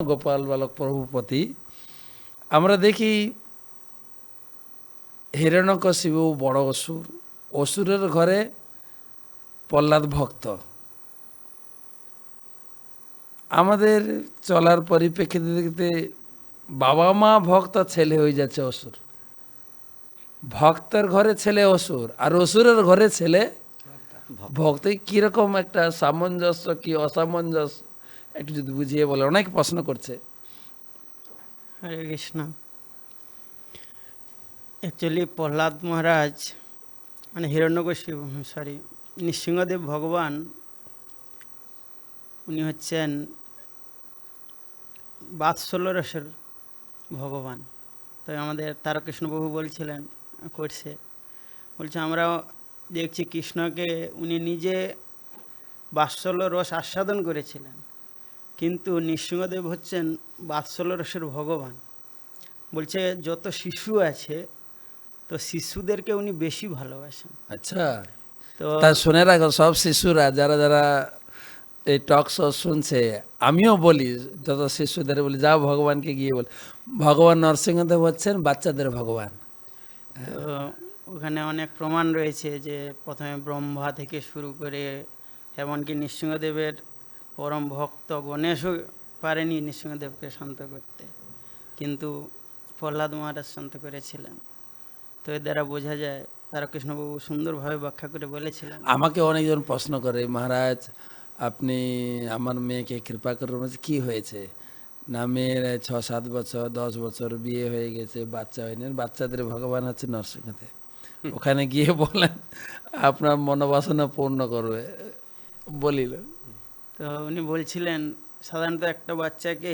গোপাল বালক প্রভুপতি, আমরা দেখি হিরণ্যকশিবু বড় অসুর। অসুরের ঘরে প্রহ্লাদ ভক্ত। আমাদের চলার পরিপ্রেক্ষিতে দেখতে বাবা মা ভক্ত ছেলে হয়ে যাচ্ছে অসুর। ভক্তের ঘরে ছেলে অসুর, আর অসুরের ঘরে ছেলে ভক্ত। কীরকম একটা সামঞ্জস্য কি অসামঞ্জস্য? একটু যদি বুঝিয়ে বলে, অনেক প্রশ্ন করছে। হরে কৃষ্ণ। অ্যাকচুয়ালি প্রহ্লাদ মহারাজ মানে হিরণ্যকশিপু সরি নৃসিংহদেব ভগবান, উনি হচ্ছেন বাৎসল্য রসের ভগবান। তাই আমাদের তারকৃষ্ণ প্রভু বলছিলেন, করছে। বলছে, আমরা দেখছি কৃষ্ণকে উনি নিজে বাৎসল্য রস আস্বাদন করেছিলেন। কিন্তু নৃসিংহদেব হচ্ছেন বাৎসল্য রসের ভগবান। বলছে যত শিশু আছে তো শিশুদেরকে উনি বেশি ভালোবাসেন। আচ্ছা। তো তা শুনে রাখো সব শিশুরা যারা যারা এই টক শো শুনছে আমিও বলি যত শিশুদের বলি যাও ভগবানকে গিয়ে বল। ভগবান নরসিংহদেব হচ্ছেন বাচ্চাদের ভগবান। ওখানে অনেক প্রমাণ রয়েছে যে প্রথমে ব্রহ্মা থেকে শুরু করে এমনকি নৃসিংহদেবের পরম ভক্ত গণেশও পারেনি নৃসিংহদেবকে শান্ত করতে। কিন্তু প্রহ্লাদ মহারাজ শান্ত করেছিলেন। তো এর দ্বারা বোঝা যায় তারা কৃষ্ণবাবু সুন্দরভাবে ব্যাখ্যা করে বলেছিলেন। আমাকে অনেকজন প্রশ্ন করে, মহারাজ, আপনি আমার মেয়েকে কৃপা করে কি হয়েছে? না, মেয়ের ছ সাত বছর, দশ বছর বিয়ে হয়ে গেছে, বাচ্চা হয়নি, বাচ্চাদের ভগবান হচ্ছে নরসিংহদেব। ওখানে গিয়ে বলেন, আপনার মনোবাসনা পূর্ণ করবে। বলিল। তো উনি বলছিলেন, সাধারণত একটা বাচ্চাকে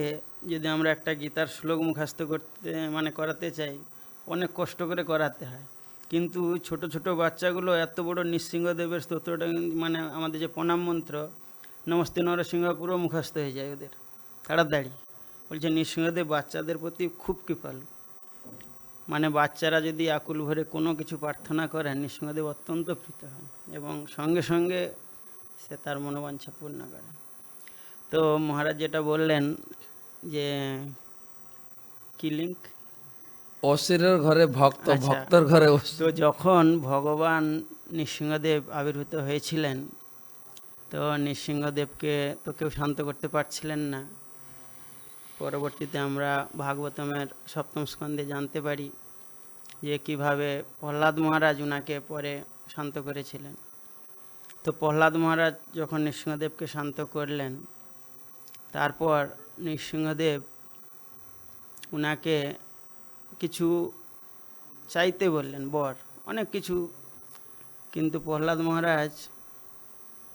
যদি আমরা একটা গীতার শ্লোক মুখস্থ করতে মানে করাতে চাই, অনেক কষ্ট করে করাতে হয়। কিন্তু ছোট ছোট বাচ্চাগুলো এত বড় নৃসিংহদেবের স্তোত্রটা মানে আমাদের যে প্রণাম মন্ত্র, নমস্তে নরসিংহ পুরো মুখস্থ হয়ে যায় ওদের তাড়াতাড়ি বলছে, নৃসিংহদেব বাচ্চাদের প্রতি খুব কৃপালু। মানে বাচ্চারা যদি আকুল ভরে কোনো কিছু প্রার্থনা করেন, নৃসিংহদেব অত্যন্ত প্রীত হন এবং সঙ্গে সঙ্গে সে তার মনোবাঞ্ছা পূর্ণ করে। তো মহারাজ যেটা বললেন যে কি লিঙ্ক অসুরের ঘরে ভক্ত আচ্ছা। ভক্তর ঘরে তো যখন ভগবান নৃসিংহদেব আবির্ভূত হয়েছিলেন তো নৃসিংহদেবকে তো কেউ শান্ত করতে পারছিলেন না। পরবর্তীতে আমরা ভাগবতমের সপ্তম স্কন্ধে জানতে পারি যে কীভাবে প্রহ্লাদ মহারাজ উনাকে পরে শান্ত করেছিলেন। তো প্রহ্লাদ মহারাজ যখন নৃসিংহদেবকে শান্ত করলেন, তারপর নৃসিংহদেব উনাকে কিছু চাইতে বললেন, বর, অনেক কিছু, কিন্তু প্রহ্লাদ মহারাজ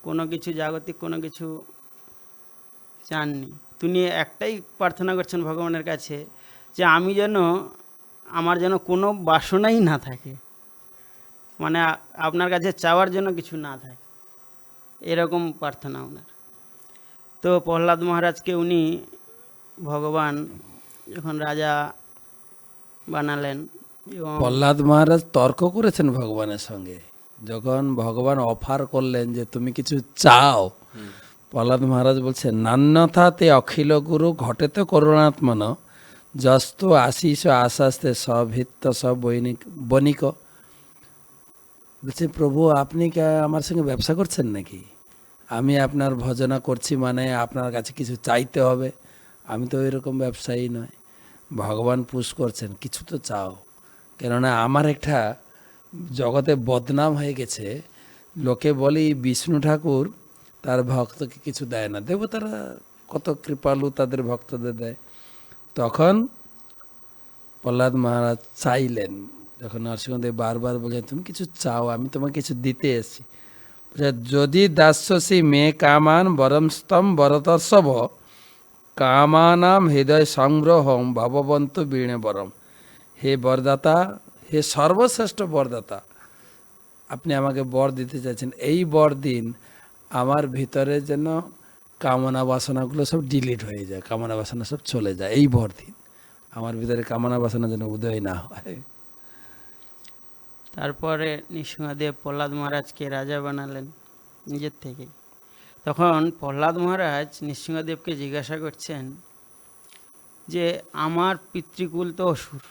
কোনো কিছু জাগতিক কোনো কিছু চাননি। তিনি একটাই প্রার্থনা করছেন ভগবানের কাছে যে আমি যেন, আমার যেন কোনো বাসনাই না থাকে। মানে আপনার কাছে চাওয়ার জন্য কিছু না থাকে। এরকম প্রার্থনা ওনার। তো প্রহ্লাদ মহারাজকে উনি ভগবান যখন রাজা বানালেন প্রহ্লাদ মহারাজ তর্ক করেছেন ভগবানের সঙ্গে। যখন ভগবান অফার করলেন যে তুমি কিছু চাও, প্রহ্লাদ মহারাজ বলছেন নান্যথা তে অখিল গুরু ঘটেতে করুণাত্মন, যস্তু আশিস আশাস্তে সভিত্ত সব বৈনিক বণিক বলছে, প্রভু, আপনি আমার সঙ্গে ব্যবসা করছেন নাকি? আমি আপনার ভজনা করছি মানে আপনার কাছে কিছু চাইতে হবে। আমি তো এরকম ব্যবসায়ী নয় ভগবান পুশ করছেন, কিছু তো চাও। কেননা আমার একটা জগতে বদনাম হয়ে গেছে। লোকে বলি, বিষ্ণু ঠাকুর তার ভক্তকে কিছু দেয় না। দেবতারা কত কৃপালু তাদের ভক্তদের দেয়। তখন প্রহ্লাদ মহারাজ চাইলেন যখন নরসিংহদেব বারবার বলছেন তুমি কিছু চাও, আমি তোমাকে কিছু দিতে এসেছি। যদি দাস্যসী মে কামান বরম স্তম বরতর্ষভ কামানাম হৃদয় সংগ্রহম ভববন্ত বীণে বরম। হে বরদাতা, হে সর্বশ্রেষ্ঠ বরদাতা, আপনি আমাকে বর দিতে চাইছেন। এই বর দিন আমার ভিতরে যেন কামনা বাসনাগুলো সব ডিলিট হয়ে যায়, কামনা বাসনা সব চলে যায়। এই বর দিন আমার ভিতরে কামনা বাসনা যেন উদয় না হয়। তারপরে নৃসিংহদেব প্রহ্লাদ মহারাজকে রাজা বানালেন নিজের থেকেই তখন প্রহ্লাদ মহারাজ নৃসিংহদেবকে জিজ্ঞাসা করছেন যে আমার পিতৃকুল তো অসুর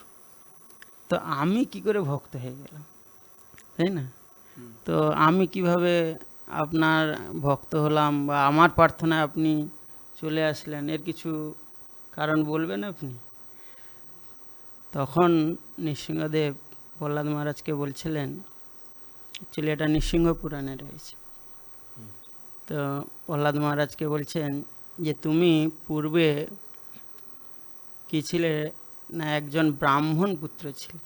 তো আমি কি করে ভক্ত হয়ে গেলাম? তাই না? তো আমি কীভাবে আপনার ভক্ত হলাম বা আমার প্রার্থনায় আপনি চলে আসলেন? এর কিছু কারণ বলবেন আপনি? তখন নৃসিংহদেব প্রহ্লাদ মহারাজকে বলছিলেন অ্যাকচুয়ালি এটা নৃসিংহ পুরাণে রয়েছে। তো প্রহ্লাদ মহারাজকে বলছেন যে তুমি পূর্বে কি ছিলে না একজন ব্রাহ্মণ পুত্র ছিলে?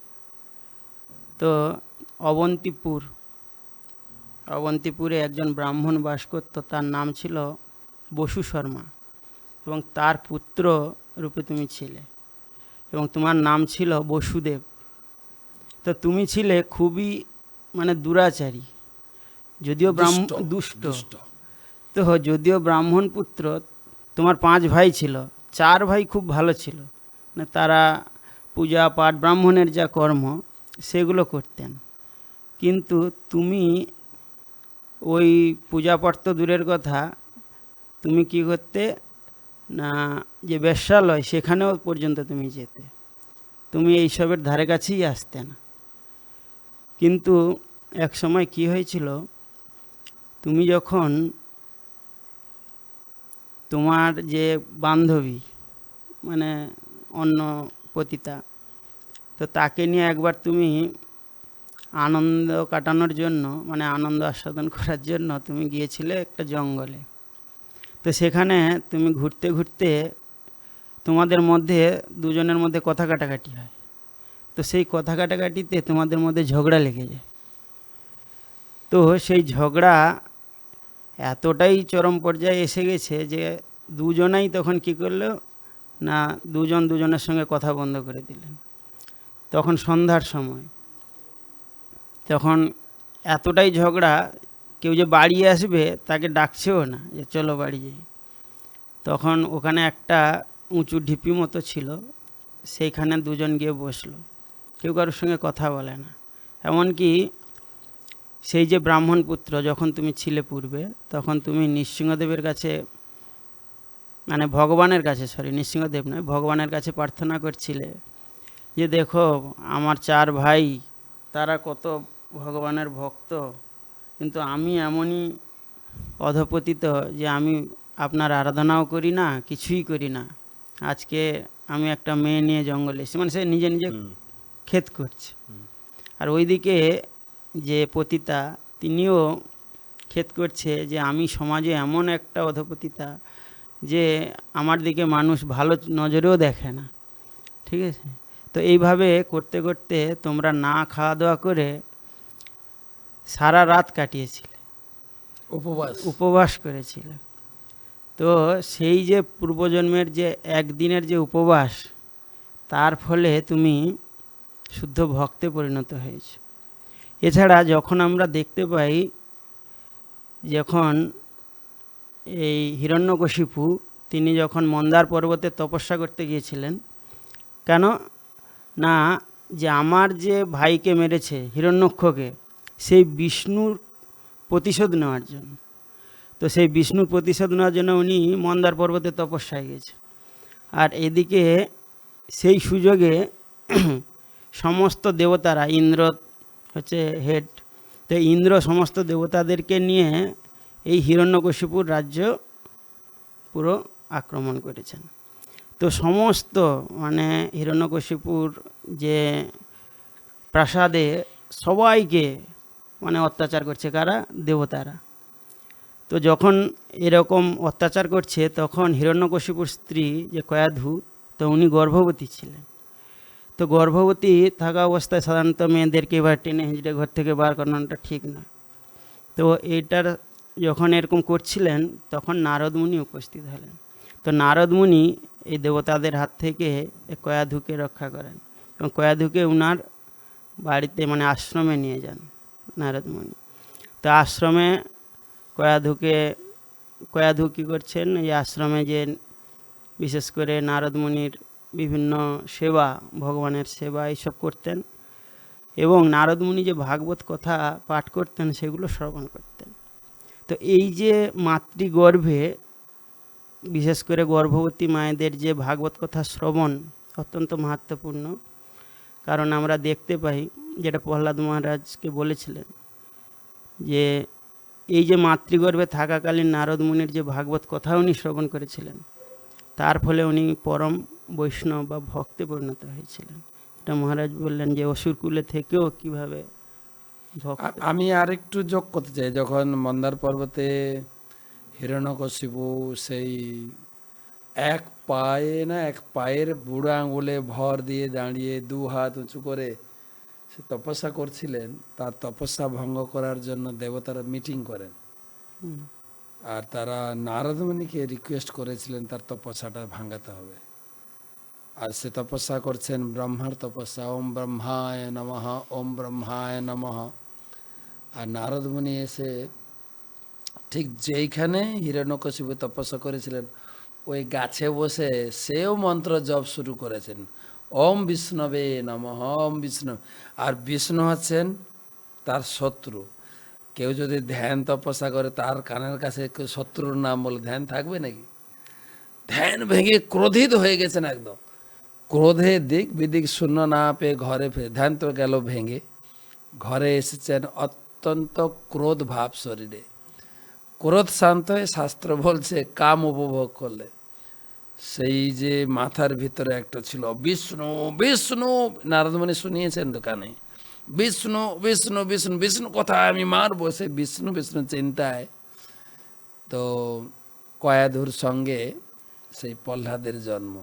তো অবন্তিপুর অবন্তিপুরে একজন ব্রাহ্মণ বাস করত তার নাম ছিল বসু শর্মা এবং তার পুত্র রূপে তুমি ছিলে এবং তোমার নাম ছিল বসুদেব। তো তুমি ছিলে খুবই মানে দুরাচারী যদিও ব্রাহ্মণ দুষ্ট তো যদিও ব্রাহ্মণ পুত্র তোমার পাঁচ ভাই ছিল চার ভাই খুব ভালো ছিল। না তারা পূজা পাঠ ব্রাহ্মণের যা কর্ম সেগুলো করতেন। কিন্তু তুমি ওই পূজা পাঠ তো দূরের কথা তুমি কি করতে না যে বেশ্যালয় সেখানেও পর্যন্ত তুমি যেতে। তুমি এইসবের ধারে কাছেই আসতে না। কিন্তু এক সময় কি হয়েছিল, তুমি যখন তোমার যে বান্ধবী মানে অন্য পতিতা, তো তাকে নিয়ে একবার তুমি আনন্দ কাটানোর জন্য মানে আনন্দ আস্বাদন করার জন্য তুমি গিয়েছিলে একটা জঙ্গলে। তো সেখানে তুমি ঘুরতে ঘুরতে তোমাদের মধ্যে দুজনের মধ্যে কথা কাটাকাটি হয়। তো সেই কথা কাটাকাটিতে তোমাদের মধ্যে ঝগড়া লেগে যায়। তো সেই ঝগড়া এতটাই চরম পর্যায়ে এসে গেছে যে দুজনাই তখন কি করল, না দুজন দুজনের সঙ্গে কথা বন্ধ করে দিলেন। তখন সন্ধ্যার সময়। তখন এতটাই ঝগড়া, কেউ যে বাড়ি আসবে তাকে ডাকছেও না যে চলো বাড়ি যাই। তখন ওখানে একটা উঁচু ঢিপি মতো ছিল, সেইখানে দুজন গিয়ে বসল। কেউ কারোর সঙ্গে কথা বলে না। এমনকি সেই যে ব্রাহ্মণ পুত্র যখন তুমি ছিলে পূর্বে, তখন তুমি নৃসিংহদেবের কাছে মানে ভগবানের কাছে সরি নৃসিংহদেব নয়, ভগবানের কাছে প্রার্থনা করছিলে যে দেখো, আমার চার ভাই, তারা কত ভগবানের ভক্ত, কিন্তু আমি এমনই অধপতিত যে আমি আপনার আরাধনাও করি না, কিছুই করি না। আজকে আমি একটা মেয়ে নিয়ে জঙ্গলে এসেছি। মানে সে নিজে নিজে ক্ষেত করছে। আর ওইদিকে যে পতিতা তিনিও ক্ষেত করছে যে আমি সমাজে এমন একটা অধপতিতা যে আমার দিকে মানুষ ভালো নজরেও দেখে না। ঠিক আছে? তো এইভাবে করতে করতে তোমরা না খাওয়া দাওয়া করে সারা রাত কাটিয়েছিলে। উপবাস। উপবাস করেছিলে। তো সেই যে পূর্বজন্মের যে একদিনের যে উপবাস তার ফলে তুমি শুদ্ধ ভক্তে পরিণত হয়েছে। এছাড়া যখন আমরা দেখতে পাই, যখন এই হিরণ্যকশিপু, তিনি যখন মন্দার পর্বতে তপস্যা করতে গিয়েছিলেন, কেন? না, যে আমার যে ভাইকে মেরেছে, হিরণ্যক্ষকে, সেই বিষ্ণুর প্রতিশোধ নেওয়ার জন্য। তো সেই বিষ্ণুর প্রতিশোধ নেওয়ার জন্য উনি মন্দার পর্বতে তপস্যায় গেছে আর এদিকে সেই সুযোগে সমস্ত দেবতারা, ইন্দ্র হচ্ছে হেড তো ইন্দ্র সমস্ত দেবতাদেরকে নিয়ে এই হিরণ্যকশিপুর রাজ্য পুরো আক্রমণ করেছেন। তো সমস্ত মানে হিরণ্যকশিপুর যে প্রাসাদে সবাইকে মানে অত্যাচার করছে, কারা? দেবতারা। তো যখন এরকম অত্যাচার করছে, তখন হিরণ্যকশিপুর স্ত্রী যে কয়াধু, তো উনি গর্ভবতী ছিলেন। তো গর্ভবতী থাকা অবস্থায় সাধারণত মেয়েদেরকে এবার টেনে হিঁচড়ে ঘর থেকে বার করানোটা ঠিক না। তো এইটার যখন এরকম করছিলেন, তখন নারদ মুনি উপস্থিত হলেন। তো নারদ মুনি এই দেবতাদের হাত থেকে কয়াধুকে রক্ষা করেন এবং কয়াধুকে উনার বাড়িতে মানে আশ্রমে নিয়ে যান নারদ মুনি। তো আশ্রমে কয়াধুকে, কয়াধু কী করছেন? এই আশ্রমে যে বিশেষ করে নারদ মুনির বিভিন্ন সেবা, ভগবানের সেবা এইসব করতেন এবং নারদ মুনি যে ভাগবত কথা পাঠ করতেন সেগুলো শ্রবণ করতেন। তো এই যে মাতৃগর্ভে বিশেষ করে গর্ভবতী মায়েদের যে ভাগবত কথা শ্রবণ অত্যন্ত মাহাত্মপূর্ণ কারণ আমরা দেখতে পাই, যেটা প্রহ্লাদ মহারাজকে বলেছিলেন যে এই যে মাতৃগর্ভে থাকাকালীন নারদ মুনির যে ভাগবত কথা উনি শ্রবণ করেছিলেন, তার ফলে উনি পরম বৈষ্ণব বা ভক্তে পরিণত হয়েছিলেন। এটা মহারাজ বললেন যে অসুরকুলে থেকেও কীভাবে আমি আরেকটু যোগ করতে চাই। যখন মন্দার পর্বতে হিরণ্যকশিপু সেই এক পায়ে না এক পায়ের বুড়ো আঙুলে ভর দিয়ে দাঁড়িয়ে দু হাত উঁচু করে সে তপস্যা করছিলেন তার তপস্যা ভঙ্গ করার জন্য দেবতারা মিটিং করেন। আর তারা নারদমণিকে রিকোয়েস্ট করেছিলেন তার তপস্যাটা ভাঙাতে হবে। আর সে তপস্যা করছেন ব্রহ্মার তপস্যা। ওম ব্রহ্মায় নমঃ, ওম ব্রহ্মায় নমঃ। আর নারদমণি এসে ঠিক যেইখানে হিরণ্যকশিপু তপস্যা করেছিলেন, ওই গাছে বসে সেও মন্ত্র জপ শুরু করেছেন। ওম বিষ্ণবে নমঃ, ওম বিষ্ণু। আর বিষ্ণু হচ্ছেন তার শত্রু। কেউ যদি ধ্যান তপস্যা করে, তার কানের কাছে শত্রুর নাম বলে, ধ্যান থাকবে নাকি? ধ্যান ভেঙে ক্রোধিত হয়ে গেছেন একদম। ক্রোধে দিক বিদিক শূন্য না পেয়ে ঘরে ধ্যান তো গেল ভেঙে। ঘরে এসেছেন অত্যন্ত ক্রোধ ভাব শরীরে। ক্রোধ শান্ত হয়ে শাস্ত্র বলছে, কাম উপভোগ করলে। সেই যে মাথার ভিতরে একটা ছিল, বিষ্ণু বিষ্ণু। নারদমণি শুনিয়েছেন দোকানে। বিষ্ণু বিষ্ণু বিষ্ণু বিষ্ণু, কোথায় আমি মারবো? সে বিষ্ণু বিষ্ণু চিন্তায়। তো কয়াধুর সঙ্গে সেই প্রহ্লাদের জন্ম।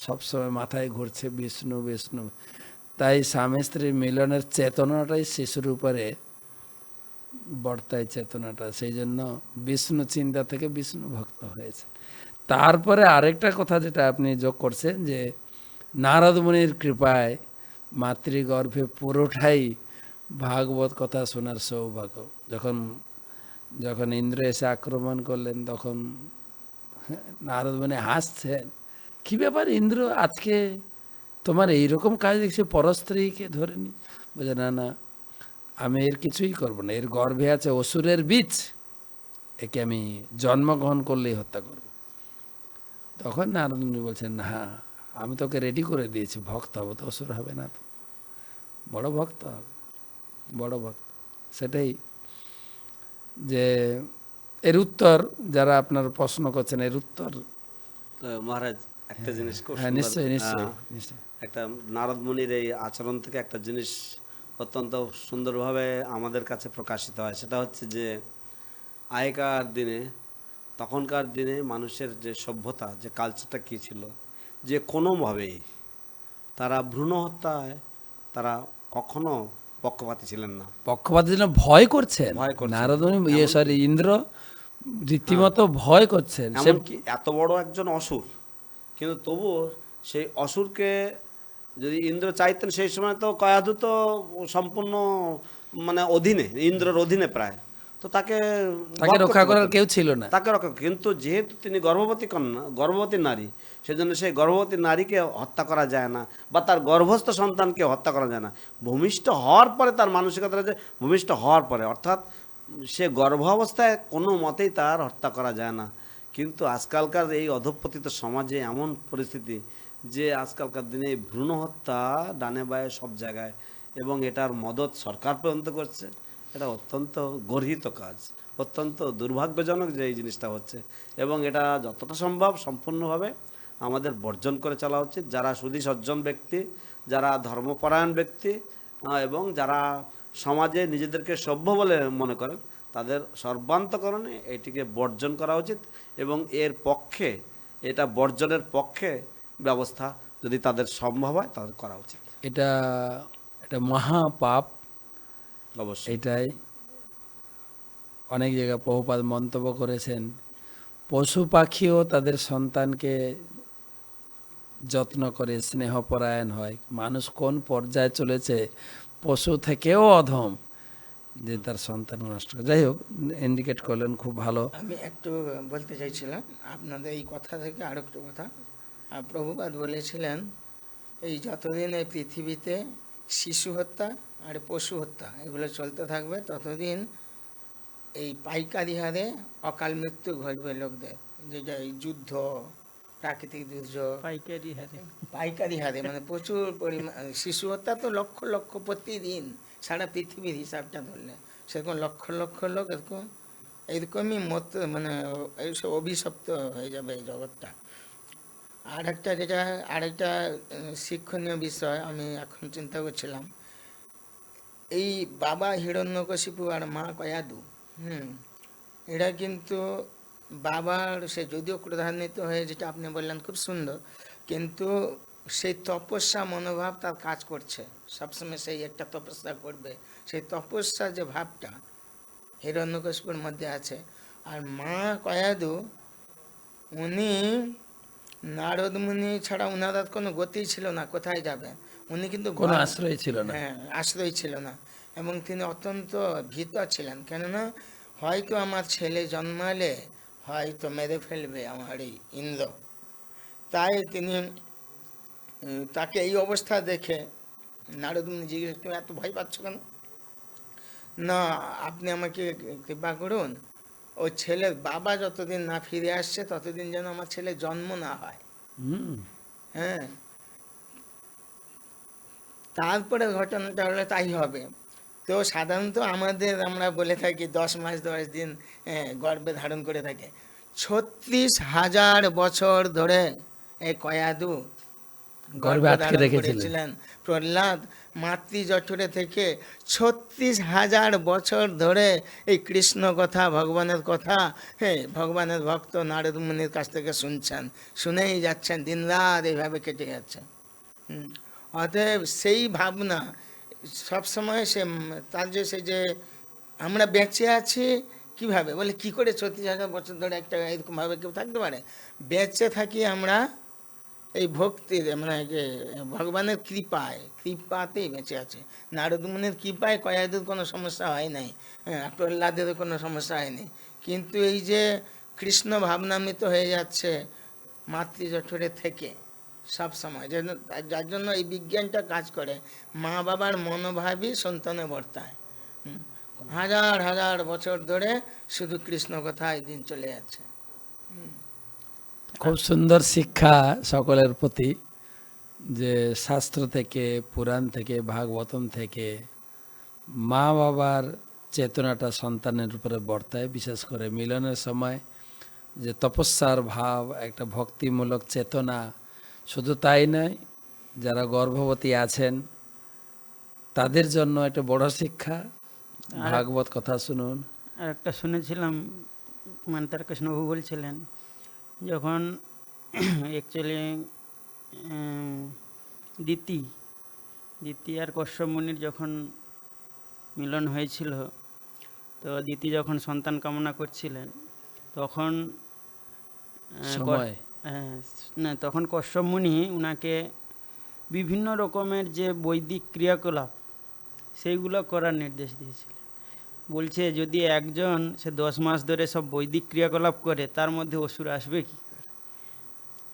সবসময় মাথায় ঘুরছে বিষ্ণু বিষ্ণু। তাই স্বামী স্ত্রীর মিলনের চেতনাটাই শিশুর উপরে বর্তায় চেতনাটা। সেই জন্য বিষ্ণু চিন্তা থেকে বিষ্ণু ভক্ত হয়েছে। তারপরে আরেকটা কথা যেটা আপনি যোগ করছেন যে, নারদ কৃপায় মাতৃগর্ভে পুরোটাই ভাগবত কথা শোনার সৌভাগ্য। যখন যখন ইন্দ্র এসে আক্রমণ করলেন, তখন নারদ মুনি হাসছেন। কি ব্যাপার ইন্দ্র, আজকে তোমার এইরকম কাজ দেখছি পরস্ত্রীকে ধরে নি। বলছে না না, আমি এর কিছুই করব না, এর গর্ভে আছে অসুরের বীজ, একে আমি জন্মগ্রহণ করলেই হত্যা করব। তখন মুনি বলছেন, না, আমি তোকে রেডি করে দিয়েছি, ভক্ত হব তো, অসুর হবে না তো। বড় ভক্ত হবে, বড় ভক্ত। সেটাই যে এর উত্তর, যারা আপনার প্রশ্ন করছেন, এর উত্তর। মহারাজ একটা জিনিস খুব হ্যাঁ সুন্দর, নিশ্চয়ই নিশ্চয়ই নিশ্চয়ই। একটা নারদ মুনির এই আচরণ থেকে একটা জিনিস অত্যন্ত সুন্দরভাবে আমাদের কাছে প্রকাশিত হয়। সেটা হচ্ছে যে আগেকার দিনে তখনকার দিনে মানুষের যে সভ্যতা যে কালচারটা কী ছিল যে কোনোভাবেই তারা ভ্রূণ হত্যায় তারা কখনো পক্ষপাতী ছিলেন না। পক্ষপাতের জন্য ভয় করছেন। ভয় করছেন। নারদ ইয়ে সরি ইন্দ্র রীতিমতো ভয় করছেন। এমনকি এত বড় একজন অসুর কিন্তু তবুও সেই অসুরকে যদি ইন্দ্র চাইতেন সেই সময় তো কয়াধু তো সম্পূর্ণ মানে অধীনে ইন্দ্রের অধীনে প্রায়। তো তাকে তাকে রক্ষা করার কেউ ছিল না। তাকে রক্ষা কিন্তু যেহেতু তিনি গর্ভবতী কন্যা গর্ভবতী নারী সেজন্য সেই গর্ভবতী নারীকে হত্যা করা যায় না বা তার গর্ভস্থ সন্তানকে হত্যা করা যায় না। ভূমিষ্ঠ হওয়ার পরে তার মানসিকতা যে ভূমিষ্ঠ হওয়ার পরে অর্থাৎ সে গর্ভ অবস্থায় কোনো মতেই তার হত্যা করা যায় না। কিন্তু আজকালকার এই অধঃপতিত সমাজে এমন পরিস্থিতি যে আজকালকার দিনে এই ভ্রূণ হত্যা ডানে বায়ে সব জায়গায় এবং এটার মদত সরকার পর্যন্ত করছে। এটা অত্যন্ত গর্হিত কাজ, অত্যন্ত দুর্ভাগ্যজনক যে এই জিনিসটা হচ্ছে এবং এটা যতটা সম্ভব সম্পূর্ণভাবে আমাদের বর্জন করে চলা উচিত। যারা সুধী সজ্জন ব্যক্তি, যারা ধর্মপরায়ণ ব্যক্তি এবং যারা সমাজে নিজেদেরকে সভ্য বলে মনে করেন, তাদের সর্বান্তকরণে এটিকে বর্জন করা উচিত। এবং এর পক্ষে এটা বর্জনের পক্ষে ব্যবস্থা যদি তাদের সম্ভব হয় তাদের করা উচিত। এটা এটা মহাপাপ অবশ্যই। এটাই অনেক জায়গায় বহুপাত মন্তব্য করেছেন পশু পাখিও তাদের সন্তানকে যত্ন করে স্নেহপরায়ণ হয়। মানুষ কোন পর্যায়ে চলেছে? পশু থেকেও অধম। যে তার সন্তান নষ্ট করে। যাই হোক ইন্ডিকেট করলেন খুব ভালো। আমি একটু বলতে চাইছিলাম আপনাদের এই কথা থেকে আরও একটু কথা। আর প্রভুপাদ বলেছিলেন এই যতদিন এই পৃথিবীতে শিশু হত্যা আর পশু হত্যা এগুলো চলতে থাকবে ততদিন এই পাইকারি হারে অকাল মৃত্যু ঘটবে লোকদের। যেটা এই যুদ্ধ প্রাকৃতিক দুর্যোগ পাইকারি হারে। পাইকারি হারে মানে প্রচুর পরিমাণ শিশু হত্যা তো লক্ষ লক্ষ প্রতিদিন। সারা পৃথিবীর হিসাবটা ধরলে। সেরকম লক্ষ লক্ষ লোক এরকম, এরকমই মত মানে এইসব অভিশপ্ত হয়ে যাবে এই জগৎটা। আর একটা যেটা আরেকটা শিক্ষণীয় বিষয় আমি এখন চিন্তা করছিলাম। এই বাবা হিরণ্যকশিপু আর মা কয়াদু, হুম, এরা কিন্তু বাবার, সে যদিও ক্রধান্বিত হয়ে, যেটা আপনি বললেন, খুব সুন্দর। কিন্তু সেই তপস্যা মনোভাব তার কাজ করছে। সবসময় সেই একটা তপস্যা করবে। সেই তপস্যা যে ভাবটা হিরণ্যকশিপুর মধ্যে আছে। আর মা কয়াদু উনি নারদ মুনি ছাড়া উনার কোনো গতি ছিল না কোথায় যাবে? উনি কিন্তু কোনো আশ্রয় ছিল না। হ্যাঁ আশ্রয় ছিল না। এবং তিনি অত্যন্ত ভীত ছিলেন। কেননা হয়তো আমার ছেলে জন্মালে হয়তো মেরে ফেলবে আমার এই ইন্দ্র। তাই তিনি তাকে এই অবস্থা দেখে নারদ মুনি জিজ্ঞেস তুমি এত ভয় পাচ্ছ কেন? না আপনি আমাকে কৃপা করুন ও ছেলের বাবা যতদিন না ফিরে আসছে ততদিন যেন আমার ছেলে জন্ম না হয়। হ্যাঁ। তারপরে ঘটনাটা হলে তাই হবে। তো সাধারণত আমাদের আমরা বলে থাকি দশ মাস দশ দিন গর্ভে ধারণ করে থাকে। ছত্রিশ হাজার বছর ধরে এই কয়াদু গর্ভে আটকে রেখেছিলেন। প্রহ্লাদ মাতৃ জঠরে থেকে ছত্রিশ হাজার বছর ধরে এই কৃষ্ণ কথা ভগবানের কথা হ্যাঁ ভগবানের ভক্ত নারদ মুনির কাছ থেকে শুনছেন শুনেই যাচ্ছেন দিনরাত এইভাবে কেটে যাচ্ছে। অতএব সেই ভাবনা সবসময় সে তার যে সে যে আমরা বেঁচে আছি কীভাবে বলে কি করে ছত্রিশ হাজার বছর ধরে একটা এরকমভাবে কেউ থাকতে পারে বেঁচে থাকি আমরা এই ভক্তির মানে যে ভগবানের কৃপায় কৃপাতেই বেঁচে আছে। নারদ মুনির কৃপায় কয়াদের কোনো সমস্যা হয় নাই হ্যাঁ, প্রহ্লাদেরও কোনো সমস্যা হয়নি। কিন্তু এই যে কৃষ্ণ ভাবনামৃত হয়ে যাচ্ছে মাতৃজঠরে থেকে সব সময় যার জন্য এই বিজ্ঞানটা কাজ করে মা বাবার মনোভাবই সন্তানে বর্তায়। হুম। হাজার হাজার বছর ধরে শুধু কৃষ্ণ কথায় দিন চলে যাচ্ছে। খুব সুন্দর শিক্ষা সকলের প্রতি যে শাস্ত্র থেকে পুরাণ থেকে ভাগবতম থেকে মা বাবার চেতনাটা সন্তানের উপরে বর্তায়। বিশেষ করে মিলনের সময় যে তপস্যার ভাব একটা ভক্তিমূলক চেতনা শুধু তাই নয় যারা গর্ভবতী আছেন তাদের জন্য একটা বড় শিক্ষা। ভাগবত কথা শুনুন। আর একটা শুনেছিলাম মানে তার কৃষ্ণবাবু বলছিলেন যখন অ্যাকচুয়ালি দিতি দিতি আর কশ্যপ মুনির যখন মিলন হয়েছিল তো দিতি যখন সন্তান কামনা করছিলেন তখন হ্যাঁ, না তখন কশ্যপ মুনি উনাকে বিভিন্ন রকমের যে বৈদিক ক্রিয়াকলাপ সেইগুলো করার নির্দেশ দিয়েছিলেন। বলছে, যদি একজন, সে দশ মাস ধরে সব বৈদিক ক্রিয়াকলাপ করে, তার মধ্যে অসুর আসবে কি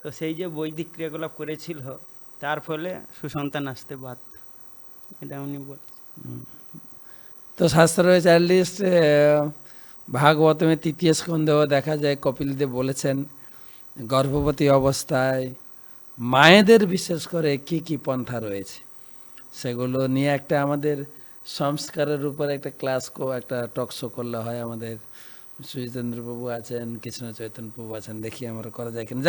তো সেই যে বৈদিক ক্রিয়াকলাপ করেছিল, তার ফলে সুসন্তান আসতে বাধ্য। এটা উনি বল তো শাস্ত্র অ্যাটলিস্ট ভাগবতমে তৃতীয় স্কন্ধেও দেখা যায় কপিলদেব বলেছেন, গর্ভবতী অবস্থায় মায়েদের বিশেষ করে কি কি পন্থা রয়েছে? সেগুলো নিয়ে একটা আমাদের সংস্কারের উপর একটা ক্লাস একটা টক শো করলে হয় আমাদের। সুজিতেন্দ্র আছেন কৃষ্ণ চৈতন্য আছেন, দেখি আমরা করা যায় কিনা।